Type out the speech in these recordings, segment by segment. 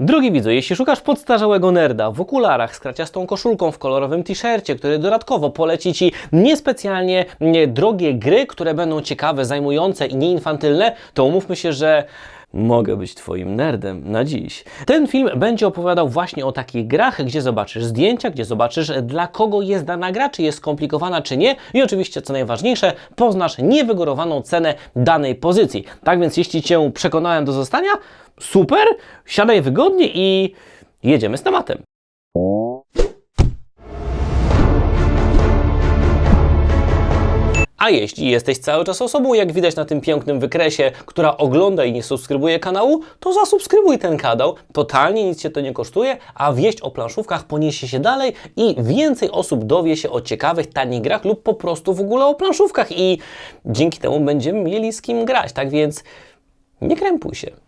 Drugi widzu, jeśli szukasz podstarzałego nerda w okularach z kraciastą koszulką w kolorowym t-shircie, który dodatkowo poleci Ci niespecjalnie nie, drogie gry, które będą ciekawe, zajmujące i nieinfantylne, to umówmy się, że mogę być Twoim nerdem na dziś. Ten film będzie opowiadał właśnie o takich grach, gdzie zobaczysz zdjęcia, gdzie zobaczysz dla kogo jest dana gra, czy jest skomplikowana, czy nie i oczywiście, co najważniejsze, poznasz niewygórowaną cenę danej pozycji. Tak więc jeśli Cię przekonałem do zostania, super, siadaj wygodnie i jedziemy z tematem. A jeśli jesteś cały czas osobą, jak widać na tym pięknym wykresie, która ogląda i nie subskrybuje kanału, to zasubskrybuj ten kanał. Totalnie nic Cię to nie kosztuje, a wieść o planszówkach poniesie się dalej i więcej osób dowie się o ciekawych, tanich grach lub po prostu w ogóle o planszówkach i dzięki temu będziemy mieli z kim grać. Tak więc nie krępuj się.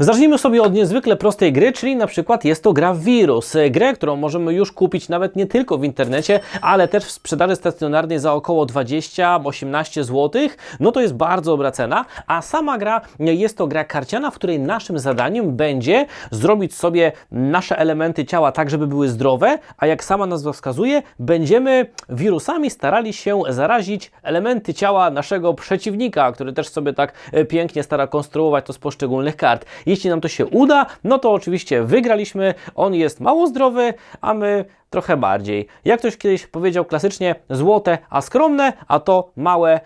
Zacznijmy sobie od niezwykle prostej gry, czyli na przykład jest to gra Wirus. Grę, którą możemy już kupić nawet nie tylko w internecie, ale też w sprzedaży stacjonarnej za około 20-18 zł. No to jest bardzo dobra cena, a sama gra jest to gra karciana, w której naszym zadaniem będzie zrobić sobie nasze elementy ciała tak, żeby były zdrowe, a jak sama nazwa wskazuje, będziemy wirusami starali się zarazić elementy ciała naszego przeciwnika, który też sobie tak e, pięknie stara konstruować to z poszczególnych kart. Jeśli nam to się uda, no to oczywiście wygraliśmy. On jest mało zdrowy, a my trochę bardziej. Jak ktoś kiedyś powiedział klasycznie, złote, a skromne, a to małe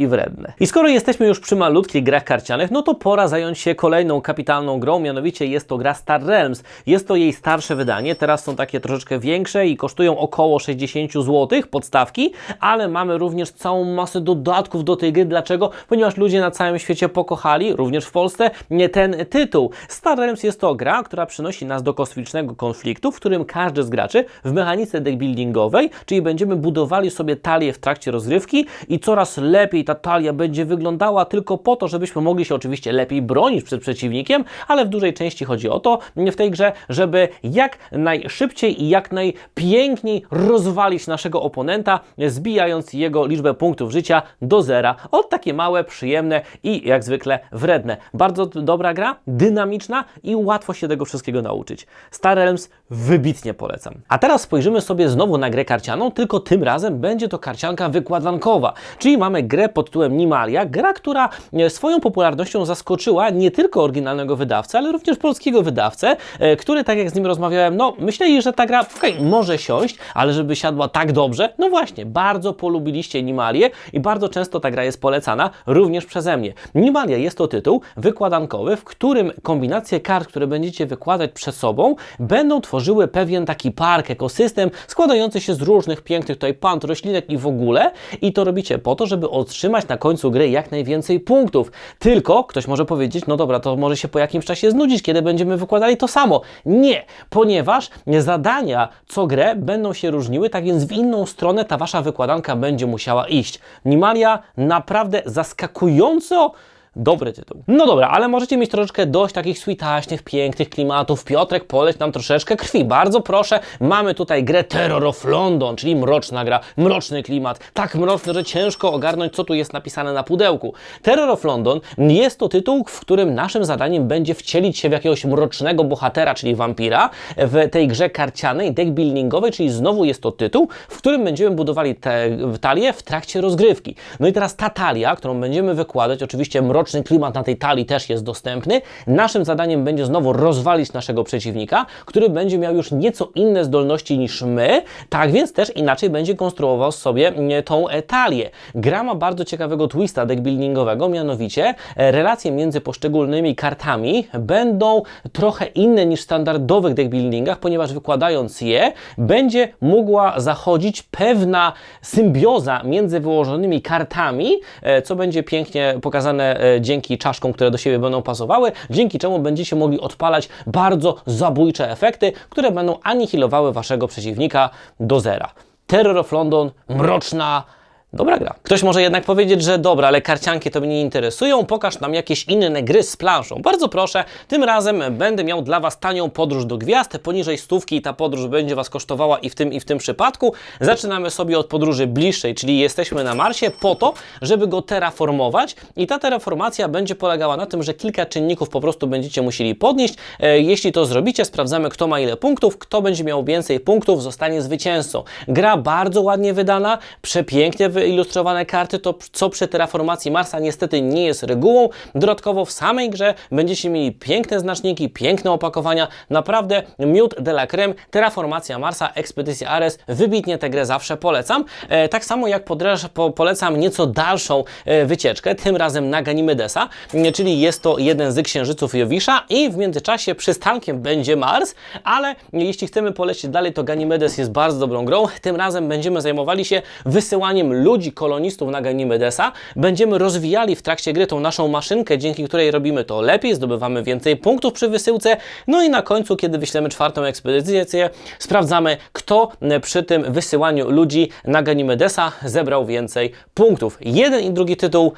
i wredne. I skoro jesteśmy już przy malutkich grach karcianych, no to pora zająć się kolejną kapitalną grą, mianowicie jest to gra Star Realms. Jest to jej starsze wydanie, teraz są takie troszeczkę większe i kosztują około 60 zł podstawki, ale mamy również całą masę dodatków do tej gry. Dlaczego? Ponieważ ludzie na całym świecie pokochali, również w Polsce, ten tytuł. Star Realms jest to gra, która przynosi nas do kosmicznego konfliktu, w którym każdy z graczy w mechanice deckbuildingowej, czyli będziemy budowali sobie talię w trakcie rozgrywki i coraz lepiej ta talia będzie wyglądała tylko po to, żebyśmy mogli się oczywiście lepiej bronić przed przeciwnikiem, ale w dużej części chodzi o to w tej grze, żeby jak najszybciej i jak najpiękniej rozwalić naszego oponenta, zbijając jego liczbę punktów życia do zera. O takie małe, przyjemne i jak zwykle wredne. Bardzo dobra gra, dynamiczna i łatwo się tego wszystkiego nauczyć. Star Realms wybitnie polecam. A teraz spojrzymy sobie znowu na grę karcianą, tylko tym razem będzie to karcianka wykładankowa, czyli mamy grę pod tytułem Nimalia, gra, która e, swoją popularnością zaskoczyła nie tylko oryginalnego wydawcę, ale również polskiego wydawcę, e, który, tak jak z nim rozmawiałem, no myśleli, że ta gra okej, może siąść, ale żeby siadła tak dobrze, no właśnie, bardzo polubiliście Nimalię i bardzo często ta gra jest polecana również przeze mnie. Nimalia jest to tytuł wykładankowy, w którym kombinacje kart, które będziecie wykładać przed sobą, będą tworzyły pewien taki park, ekosystem składający się z różnych pięknych tutaj pant, roślinek i w ogóle i to robicie po to, żeby otrzymać na końcu gry jak najwięcej punktów. Tylko ktoś może powiedzieć, no dobra, to może się po jakimś czasie znudzić, kiedy będziemy wykładali to samo. Nie, ponieważ zadania co grę będą się różniły, tak więc w inną stronę ta wasza wykładanka będzie musiała iść. Nimalia naprawdę zaskakująco Dobry tytuł. No dobra, ale możecie mieć troszeczkę dość takich switaśnych, pięknych klimatów. Piotrek, poleć nam troszeczkę krwi. Bardzo proszę, mamy tutaj grę Terror of London, czyli mroczna gra, mroczny klimat. Tak mroczny, że ciężko ogarnąć, co tu jest napisane na pudełku. Terror of London jest to tytuł, w którym naszym zadaniem będzie wcielić się w jakiegoś mrocznego bohatera, czyli wampira, w tej grze karcianej, deckbuildingowej, czyli znowu jest to tytuł, w którym będziemy budowali te talię w trakcie rozgrywki. No i teraz ta talia, którą będziemy wykładać, oczywiście mroczny klimat na tej talii też jest dostępny. Naszym zadaniem będzie znowu rozwalić naszego przeciwnika, który będzie miał już nieco inne zdolności niż my, tak więc też inaczej będzie konstruował sobie e, tą e, talię. Gra ma bardzo ciekawego twista deckbuildingowego, mianowicie e, relacje między poszczególnymi kartami będą trochę inne niż w standardowych deckbuildingach, ponieważ wykładając je, będzie mogła zachodzić pewna symbioza między wyłożonymi kartami, co będzie pięknie pokazane dzięki czaszkom, które do siebie będą pasowały, dzięki czemu będziecie mogli odpalać bardzo zabójcze efekty, które będą anihilowały waszego przeciwnika do zera. Terror of London, mroczna Dobra gra. Ktoś może jednak powiedzieć, że dobra, ale karcianki to mnie nie interesują, pokaż nam jakieś inne gry z planszą. Bardzo proszę, tym razem będę miał dla Was tanią podróż do gwiazd, poniżej stówki i ta podróż będzie Was kosztowała i w tym i w tym przypadku. Zaczynamy sobie od podróży bliższej, czyli jesteśmy na Marsie po to, żeby go terraformować i ta terraformacja będzie polegała na tym, że kilka czynników po prostu będziecie musieli podnieść. E, Jeśli to zrobicie, sprawdzamy kto ma ile punktów, kto będzie miał więcej punktów, zostanie zwycięzcą. Gra bardzo ładnie wydana, przepięknie wyilustrowane karty, to co przy terraformacji Marsa niestety nie jest regułą. Dodatkowo w samej grze będziecie mieli piękne znaczniki, piękne opakowania, naprawdę miód de la creme, terraformacja Marsa, Ekspedycja Ares, wybitnie tę grę zawsze polecam. E, tak samo jak podreż, po, polecam nieco dalszą e, wycieczkę, tym razem na Ganymedesa, m, czyli jest to jeden z księżyców Jowisza i w międzyczasie przystankiem będzie Mars, ale jeśli chcemy polecieć dalej, to Ganymedes jest bardzo dobrą grą. Tym razem będziemy zajmowali się wysyłaniem ludzi, kolonistów na Ganymedesa. Będziemy rozwijali w trakcie gry tą naszą maszynkę, dzięki której robimy to lepiej, zdobywamy więcej punktów przy wysyłce. No i na końcu, kiedy wyślemy czwartą ekspedycję, sprawdzamy, kto przy tym wysyłaniu ludzi na Ganymedesa zebrał więcej punktów. Jeden i drugi tytuł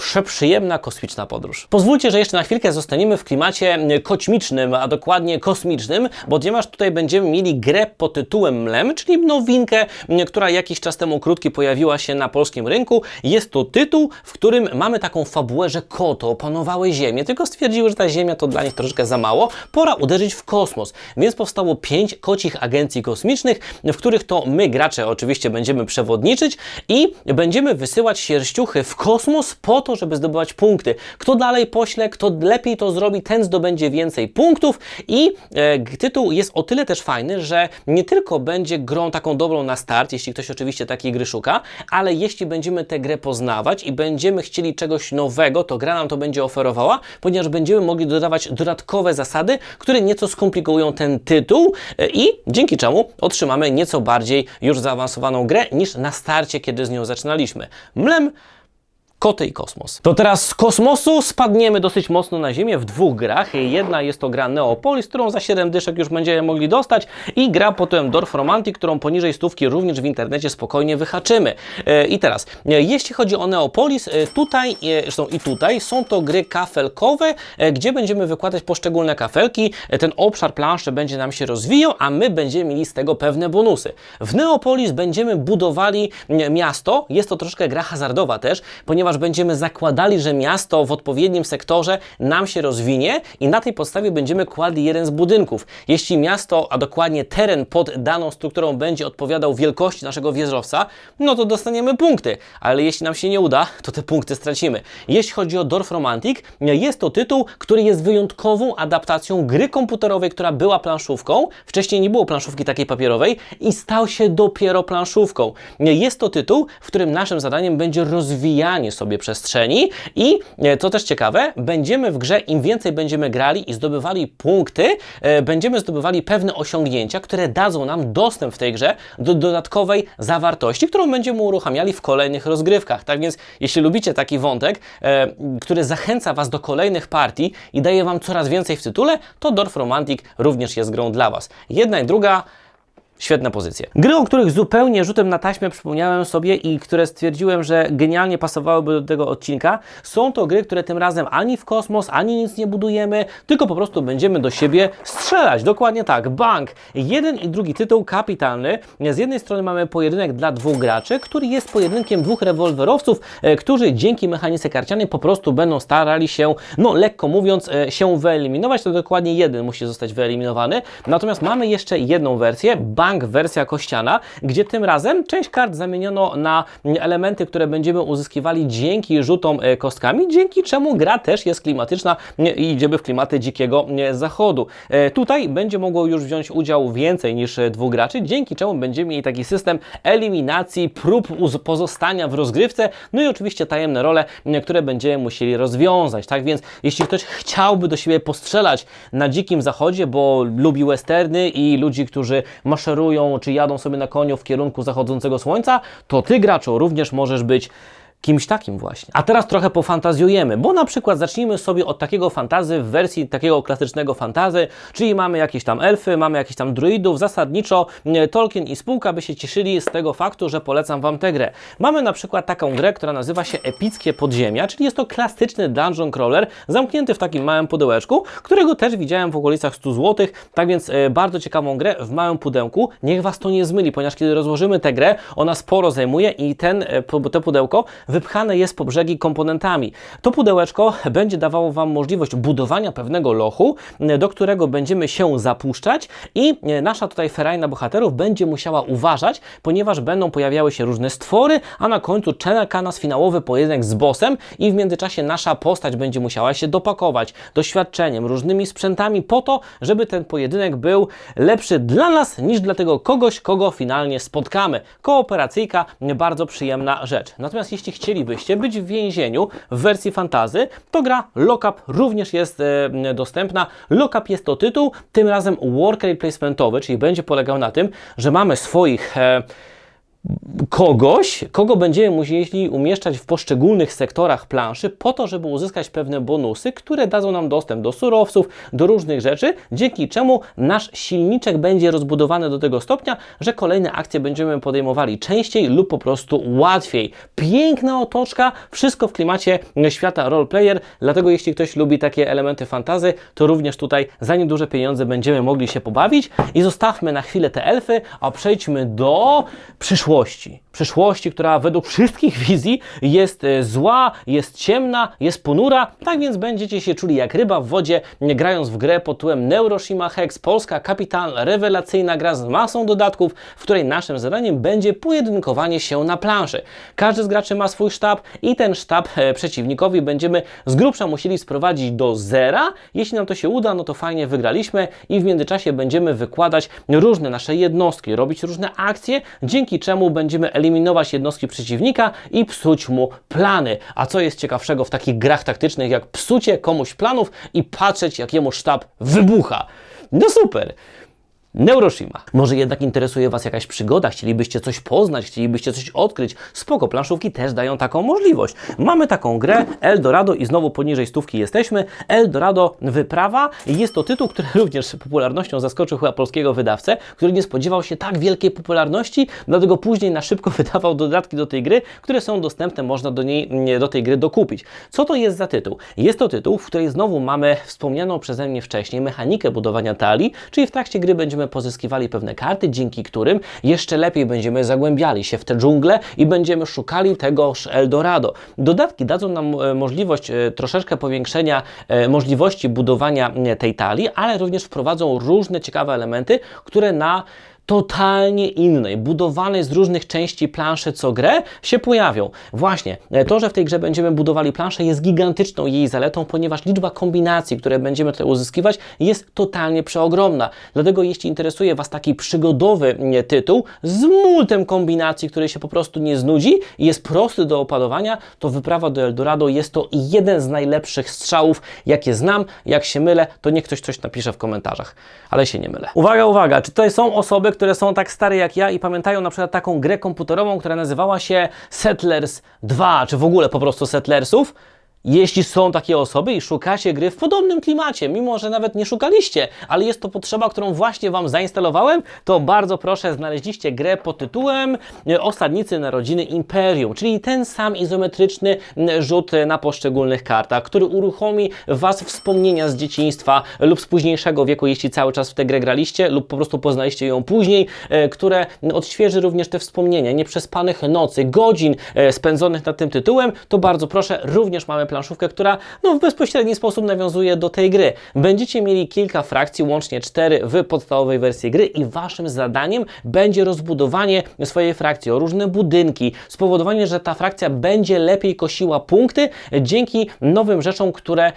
przeprzyjemna kosmiczna podróż. Pozwólcie, że jeszcze na chwilkę zostaniemy w klimacie kosmicznym, a dokładnie kosmicznym, ponieważ tutaj będziemy mieli grę pod tytułem Mlem, czyli nowinkę, która jakiś czas temu krótki pojawiła się na polskim rynku. Jest to tytuł, w którym mamy taką fabułę, że koty opanowały Ziemię, tylko stwierdziły, że ta Ziemia to dla nich troszeczkę za mało. Pora uderzyć w kosmos. Więc powstało pięć kocich agencji kosmicznych, w których to my, gracze, oczywiście będziemy przewodniczyć i będziemy wysyłać sierściuchy w kosmos po to, żeby zdobywać punkty. Kto dalej pośle, kto lepiej to zrobi, ten zdobędzie więcej punktów i e, tytuł jest o tyle też fajny, że nie tylko będzie grą taką dobrą na start, jeśli ktoś oczywiście takiej gry szuka, ale jeśli będziemy tę grę poznawać i będziemy chcieli czegoś nowego, to gra nam to będzie oferowała, ponieważ będziemy mogli dodawać dodatkowe zasady, które nieco skomplikują ten tytuł e, i dzięki czemu otrzymamy nieco bardziej już zaawansowaną grę niż na starcie, kiedy z nią zaczynaliśmy. Mlem Koty i kosmos. To teraz z kosmosu spadniemy dosyć mocno na Ziemię w dwóch grach. Jedna jest to gra Neopolis, którą za 7 dyszek już będziemy mogli dostać i gra potem Dorf Romantic, którą poniżej stówki również w internecie spokojnie wyhaczymy. E, I teraz, e, jeśli chodzi o Neopolis, e, tutaj, zresztą i tutaj, są to gry kafelkowe, gdzie będziemy wykładać poszczególne kafelki. Ten obszar planszy będzie nam się rozwijał, a my będziemy mieli z tego pewne bonusy. W Neopolis będziemy budowali miasto. Jest to troszkę gra hazardowa też, ponieważ będziemy zakładali, że miasto w odpowiednim sektorze nam się rozwinie i na tej podstawie będziemy kładli jeden z budynków. Jeśli miasto, a dokładnie teren pod daną strukturą będzie odpowiadał wielkości naszego wieżowca, no to dostaniemy punkty, ale jeśli nam się nie uda, to te punkty stracimy. Jeśli chodzi o Dorf Romantic, jest to tytuł, który jest wyjątkową adaptacją gry komputerowej, która była planszówką. Wcześniej nie było planszówki takiej papierowej i stał się dopiero planszówką. Jest to tytuł, w którym naszym zadaniem będzie rozwijanie sobie przestrzeni i e, co też ciekawe, będziemy w grze, im więcej będziemy grali i zdobywali punkty, e, będziemy zdobywali pewne osiągnięcia, które dadzą nam dostęp w tej grze do dodatkowej zawartości, którą będziemy uruchamiali w kolejnych rozgrywkach. Tak więc, jeśli lubicie taki wątek, e, który zachęca Was do kolejnych partii i daje Wam coraz więcej w tytule, to Dorf Romantic również jest grą dla Was. Jedna i druga Świetne pozycje. Gry, o których zupełnie rzutem na taśmę przypomniałem sobie i które stwierdziłem, że genialnie pasowałyby do tego odcinka, są to gry, które tym razem ani w kosmos, ani nic nie budujemy, tylko po prostu będziemy do siebie strzelać. Dokładnie tak. Bank. Jeden i drugi tytuł kapitalny. Z jednej strony mamy pojedynek dla dwóch graczy, który jest pojedynkiem dwóch rewolwerowców, e, którzy dzięki mechanice karcianej po prostu będą starali się, no lekko mówiąc, e, się wyeliminować. To dokładnie jeden musi zostać wyeliminowany. Natomiast mamy jeszcze jedną wersję, Bank wersja kościana, gdzie tym razem część kart zamieniono na elementy, które będziemy uzyskiwali dzięki rzutom e, kostkami, dzięki czemu gra też jest klimatyczna i idziemy w klimaty dzikiego zachodu. E, Tutaj będzie mogło już wziąć udział więcej niż e, dwóch graczy, dzięki czemu będziemy mieli taki system eliminacji, prób pozostania w rozgrywce, no i oczywiście tajemne role, które będziemy musieli rozwiązać. Tak więc, jeśli ktoś chciałby do siebie postrzelać na dzikim zachodzie, bo lubi westerny i ludzi, którzy maszerują czy jadą sobie na koniu w kierunku zachodzącego słońca, to ty graczu również możesz być kimś takim właśnie. A teraz trochę pofantazjujemy, bo na przykład zacznijmy sobie od takiego fantazy w wersji takiego klasycznego fantazy, czyli mamy jakieś tam elfy, mamy jakieś tam druidów, zasadniczo e, Tolkien i spółka by się cieszyli z tego faktu, że polecam Wam tę grę. Mamy na przykład taką grę, która nazywa się Epickie Podziemia, czyli jest to klasyczny dungeon crawler, zamknięty w takim małym pudełeczku, którego też widziałem w okolicach 100 zł, tak więc e, bardzo ciekawą grę w małym pudełku. Niech Was to nie zmyli, ponieważ kiedy rozłożymy tę grę, ona sporo zajmuje i ten, e, to pudełko wypchane jest po brzegi komponentami. To pudełeczko będzie dawało Wam możliwość budowania pewnego lochu, do którego będziemy się zapuszczać i e, nasza tutaj ferajna bohaterów będzie musiała uważać, ponieważ będą pojawiały się różne stwory, a na końcu czeka nas finałowy pojedynek z bossem i w międzyczasie nasza postać będzie musiała się dopakować doświadczeniem, różnymi sprzętami po to, żeby ten pojedynek był lepszy dla nas niż dla tego kogoś, kogo finalnie spotkamy. Kooperacyjka, bardzo przyjemna rzecz. Natomiast jeśli chcielibyście być w więzieniu w wersji fantazy, to gra Lockup również jest e, dostępna. Lockup jest to tytuł, tym razem worker placementowy, czyli będzie polegał na tym, że mamy swoich e, kogoś, kogo będziemy musieli umieszczać w poszczególnych sektorach planszy po to, żeby uzyskać pewne bonusy, które dadzą nam dostęp do surowców, do różnych rzeczy, dzięki czemu nasz silniczek będzie rozbudowany do tego stopnia, że kolejne akcje będziemy podejmowali częściej lub po prostu łatwiej. Piękna otoczka, wszystko w klimacie świata roleplayer, dlatego jeśli ktoś lubi takie elementy fantazy, to również tutaj za nieduże pieniądze będziemy mogli się pobawić i zostawmy na chwilę te elfy, a przejdźmy do przyszłości. Przyszłości, która według wszystkich wizji jest e, zła, jest ciemna, jest ponura, tak więc będziecie się czuli jak ryba w wodzie, grając w grę pod tytułem Neuroshima Hex, polska kapitalna, rewelacyjna gra z masą dodatków, w której naszym zadaniem będzie pojedynkowanie się na planszy. Każdy z graczy ma swój sztab i ten sztab e, przeciwnikowi będziemy z grubsza musieli sprowadzić do zera. Jeśli nam to się uda, no to fajnie wygraliśmy i w międzyczasie będziemy wykładać różne nasze jednostki, robić różne akcje, dzięki czemu będziemy eliminować jednostki przeciwnika i psuć mu plany. A co jest ciekawszego w takich grach taktycznych jak psucie komuś planów i patrzeć jak jemu sztab wybucha. No super! Neuroshima. Może jednak interesuje Was jakaś przygoda, chcielibyście coś poznać, chcielibyście coś odkryć. Spoko, planszówki też dają taką możliwość. Mamy taką grę Eldorado i znowu poniżej stówki jesteśmy. Eldorado Wyprawa. Jest to tytuł, który również popularnością zaskoczył chyba polskiego wydawcę, który nie spodziewał się tak wielkiej popularności, dlatego później na szybko wydawał dodatki do tej gry, które są dostępne, można do, niej, nie, do tej gry dokupić. Co to jest za tytuł? Jest to tytuł, w której znowu mamy wspomnianą przeze mnie wcześniej mechanikę budowania talii, czyli w trakcie gry będziemy pozyskiwali pewne karty, dzięki którym jeszcze lepiej będziemy zagłębiali się w tę dżunglę i będziemy szukali tegoż Eldorado. Dodatki dadzą nam e, możliwość e, troszeczkę powiększenia e, możliwości budowania tej talii, ale również wprowadzą różne ciekawe elementy, które na totalnie innej, budowanej z różnych części planszy co grę, się pojawią. Właśnie, e, to, że w tej grze będziemy budowali planszę jest gigantyczną jej zaletą, ponieważ liczba kombinacji, które będziemy tutaj uzyskiwać jest totalnie przeogromna. Dlatego jeśli interesuje Was taki przygodowy tytuł z multem kombinacji, który się po prostu nie znudzi i jest prosty do opanowania, to wyprawa do Eldorado jest to jeden z najlepszych strzałów, jakie znam. Jak się mylę, to niech ktoś coś napisze w komentarzach, ale się nie mylę. Uwaga, uwaga, czy tutaj są osoby, które są tak stare jak ja i pamiętają na przykład taką grę komputerową, która nazywała się Settlers 2, czy w ogóle po prostu Settlersów? Jeśli są takie osoby i szukacie gry w podobnym klimacie, mimo że nawet nie szukaliście, ale jest to potrzeba, którą właśnie Wam zainstalowałem, to bardzo proszę, znaleźliście grę pod tytułem e, Osadnicy Narodziny Imperium, czyli ten sam izometryczny rzut na poszczególnych kartach, który uruchomi Was wspomnienia z dzieciństwa lub z późniejszego wieku, jeśli cały czas w tę grę graliście lub po prostu poznaliście ją później, e, które odświeży również te wspomnienia nieprzespanych nocy, godzin e, spędzonych nad tym tytułem, to bardzo proszę, również mamy planszówkę, która no, w bezpośredni sposób nawiązuje do tej gry. Będziecie mieli kilka frakcji, łącznie cztery w podstawowej wersji gry i Waszym zadaniem będzie rozbudowanie swojej frakcji o różne budynki, spowodowanie, że ta frakcja będzie lepiej kosiła punkty dzięki nowym rzeczom, które e,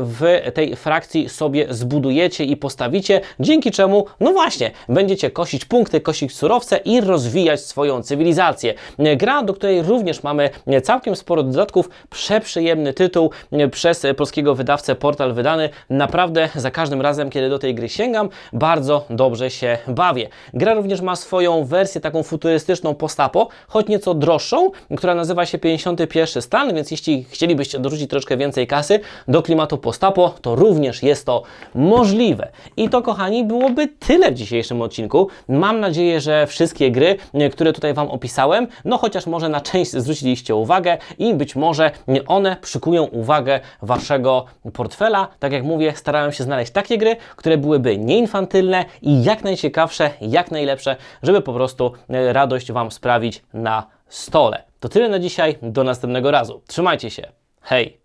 w tej frakcji sobie zbudujecie i postawicie, dzięki czemu, no właśnie, będziecie kosić punkty, kosić surowce i rozwijać swoją cywilizację. E, Gra, do której również mamy całkiem sporo dodatków, przeprzyjemny tytuł przez polskiego wydawcę Portal Wydany. Naprawdę za każdym razem, kiedy do tej gry sięgam, bardzo dobrze się bawię. Gra również ma swoją wersję taką futurystyczną postapo, choć nieco droższą, która nazywa się 51 stan, więc jeśli chcielibyście dorzucić troszkę więcej kasy do klimatu postapo, to również jest to możliwe. I to, kochani, byłoby tyle w dzisiejszym odcinku. Mam nadzieję, że wszystkie gry, które tutaj Wam opisałem, no chociaż może na część zwróciliście uwagę i być może one przykują uwagę Waszego portfela. Tak jak mówię, starałem się znaleźć takie gry, które byłyby nieinfantylne i jak najciekawsze, jak najlepsze, żeby po prostu e, radość Wam sprawić na stole. To tyle na dzisiaj, do następnego razu. Trzymajcie się. Hej!